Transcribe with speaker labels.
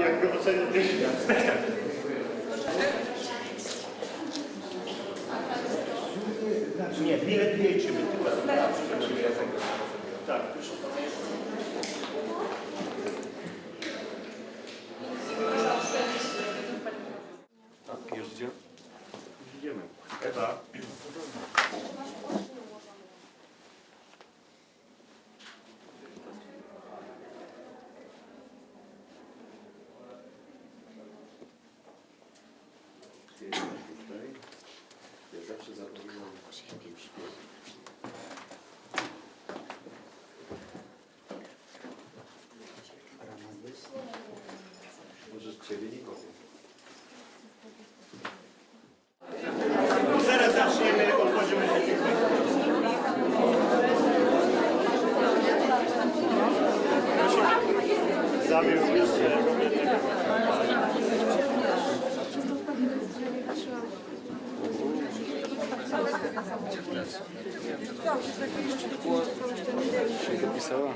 Speaker 1: jakby ocenić spektakl. Nie, bilet tylko Tak, proszę.
Speaker 2: Tak, już idzie?
Speaker 1: Idziemy. Ewa.
Speaker 2: Zapominam o tym szkole. Możesz ciebie nie kopię.
Speaker 1: Zaraz zaczniemy, otworzymy Zabił jeszcze
Speaker 3: się dopisała Писала.